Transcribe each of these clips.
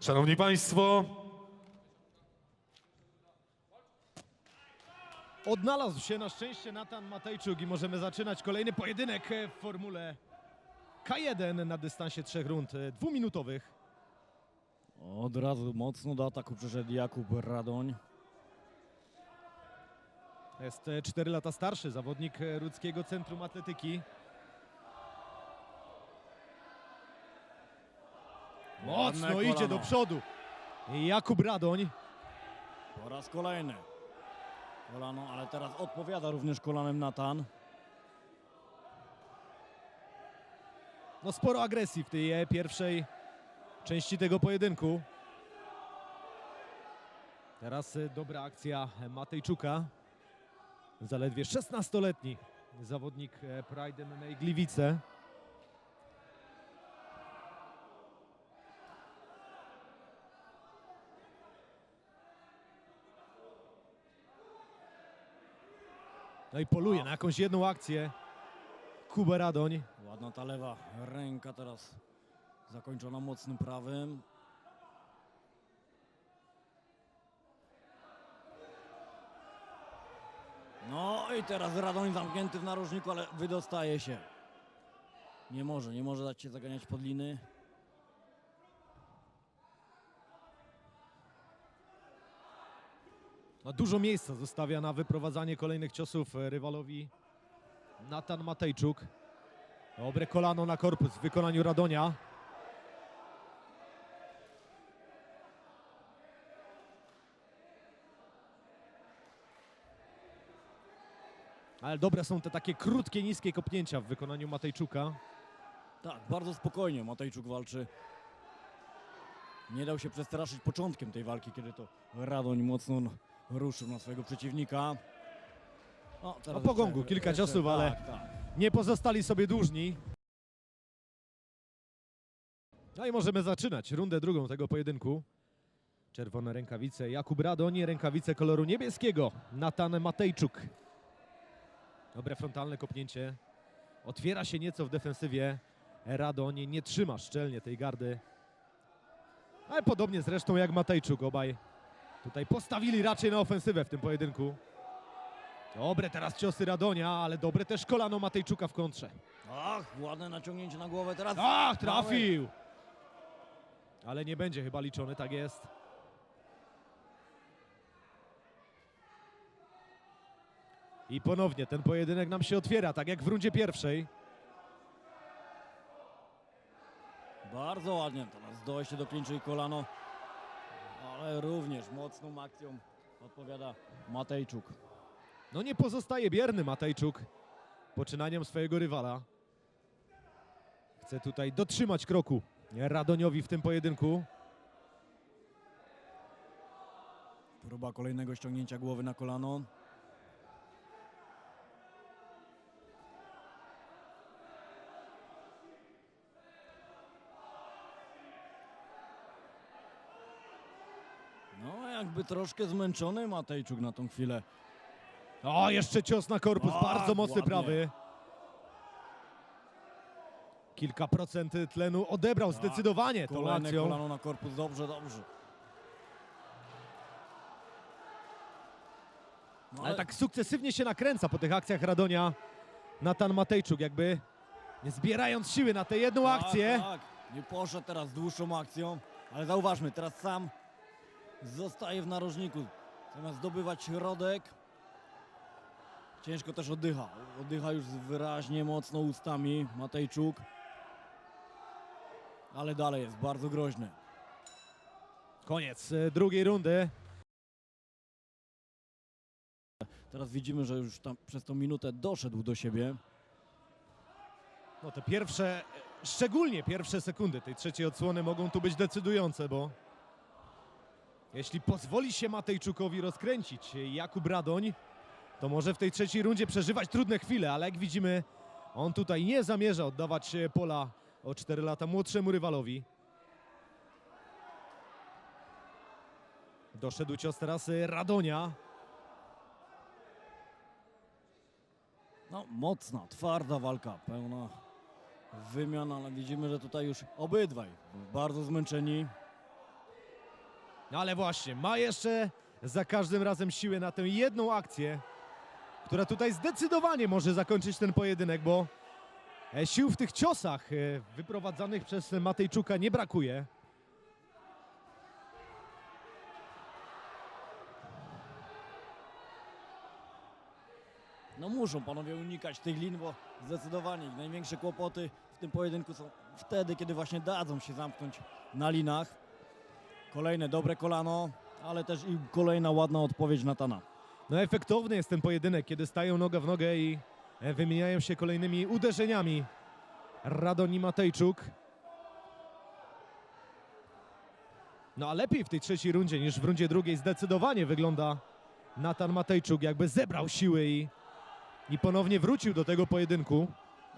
Szanowni Państwo, Odnalazł się na szczęście Natan Matejczuk i możemy zaczynać kolejny pojedynek e, w formule K1 na dystansie trzech rund e, dwuminutowych. Od razu mocno do ataku przeszedł Jakub Radoń. Jest 4 lata starszy zawodnik e, Rudzkiego Centrum Atletyki. Mocno idzie do przodu. Jakub Radoń. Po raz kolejny. Kolano, ale teraz odpowiada również kolanem Natan. No sporo agresji w tej pierwszej części tego pojedynku. Teraz e, dobra akcja Matejczuka. Zaledwie 16-letni zawodnik e, Pride MMA Gliwice. No i poluje na jakąś jedną akcję. Kuba Radoń. Ładna ta lewa ręka teraz zakończona mocnym prawym. No i teraz Radoń zamknięty w narożniku, ale wydostaje się. Nie może, nie może dać się zaganiać pod liny. Ma dużo miejsca zostawia na wyprowadzanie kolejnych ciosów e, rywalowi Natan Matejczuk. Dobre kolano na korpus w wykonaniu Radonia. Ale dobre są te takie krótkie, niskie kopnięcia w wykonaniu Matejczuka. Tak, bardzo spokojnie Matejczuk walczy. Nie dał się przestraszyć początkiem tej walki, kiedy to Radoń mocno ruszył na swojego przeciwnika. O, teraz No po gongu jeszcze- kilka ciosów, ale- Tak, tak. Nie pozostali sobie dłużni. No i możemy zaczynać rundę drugą tego pojedynku. Czerwone rękawice Jakub Radoń, rękawice koloru niebieskiego Natan Matejczuk. Dobre frontalne kopnięcie. Otwiera się nieco w defensywie. Radoń nie trzyma szczelnie tej gardy. Ale podobnie zresztą jak Matejczuk obaj. Tutaj postawili raczej na ofensywę w tym pojedynku. Dobre teraz ciosy Radonia, ale dobre też kolano Matejczuka w kontrze. Ach, ładne naciągnięcie na głowę teraz. Ach, trafił! Ale nie będzie chyba liczony, tak jest. I ponownie ten pojedynek nam się otwiera, tak jak w rundzie pierwszej. Bardzo ładnie teraz dojście do klinczu i kolano. Ale również mocną akcją odpowiada Matejczuk. No nie pozostaje bierny Matejczuk poczynaniem swojego rywala. Chce tutaj dotrzymać kroku Radoniowi w tym pojedynku. Próba kolejnego ściągnięcia głowy na kolano. No, jakby troszkę zmęczony Matejczuk na tą chwilę. O, jeszcze cios na korpus, Ach, bardzo mocny ładnie. prawy. Kilka procent tlenu odebrał zdecydowanie tą akcją. kolano na korpus, dobrze, dobrze. No, Ale tak sukcesywnie się nakręca po tych akcjach Radonia Natan Matejczuk, jakby nie zbierając siły na tę jedną Tak, akcję. Tak, nie poszedł teraz dłuższą akcją, ale zauważmy, teraz sam zostaje w narożniku. Zamiast zdobywać środek, ciężko też oddycha. Oddycha już wyraźnie, mocno ustami Matejczuk. Ale dalej jest bardzo groźny. Koniec e, drugiej rundy. Teraz widzimy, że już tam przez tą minutę doszedł do siebie. No te pierwsze, szczególnie pierwsze sekundy tej trzeciej odsłony mogą tu być decydujące, bo jeśli pozwoli się Matejczukowi rozkręcić Jakub Radoń, to może w tej trzeciej rundzie przeżywać trudne chwile, ale jak widzimy, on tutaj nie zamierza oddawać pola o 4 lata młodszemu rywalowi. Doszedł cios teraz Radonia. No, mocna, twarda walka, pełna wymian, ale widzimy, że tutaj już obydwaj bardzo zmęczeni. No ale właśnie, ma jeszcze za każdym razem siłę na tę jedną akcję, która tutaj zdecydowanie może zakończyć ten pojedynek, bo e, sił w tych ciosach e, wyprowadzanych przez Matejczuka nie brakuje. No muszą panowie unikać tych lin, bo zdecydowanie największe kłopoty w tym pojedynku są wtedy, kiedy właśnie dadzą się zamknąć na linach. Kolejne dobre kolano, ale też i kolejna ładna odpowiedź Natana. No efektowny jest ten pojedynek, kiedy stają noga w nogę i e, wymieniają się kolejnymi uderzeniami. Radon i Matejczuk. No a lepiej w tej trzeciej rundzie niż w rundzie drugiej zdecydowanie wygląda Natan Matejczuk, jakby zebrał siły i, i ponownie wrócił do tego pojedynku.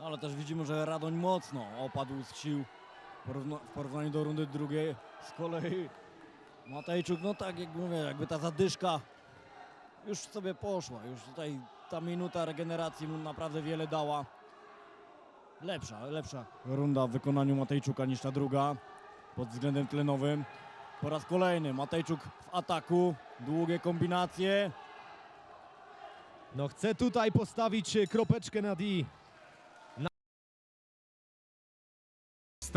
No, ale też widzimy, że Radoń mocno opadł z sił w porównaniu do rundy drugiej. Z kolei Matejczuk, no tak jak mówię, jakby ta zadyszka już sobie poszła. Już tutaj ta minuta regeneracji mu naprawdę wiele dała. Lepsza, lepsza runda w wykonaniu Matejczuka niż ta druga pod względem tlenowym. Po raz kolejny Matejczuk w ataku, długie kombinacje. No chce tutaj postawić e, kropeczkę nad i.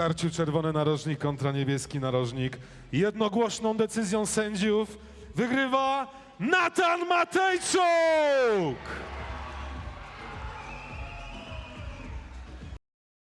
starciu czerwony narożnik kontra niebieski narożnik. Jednogłośną decyzją sędziów wygrywa Natan Matejczuk!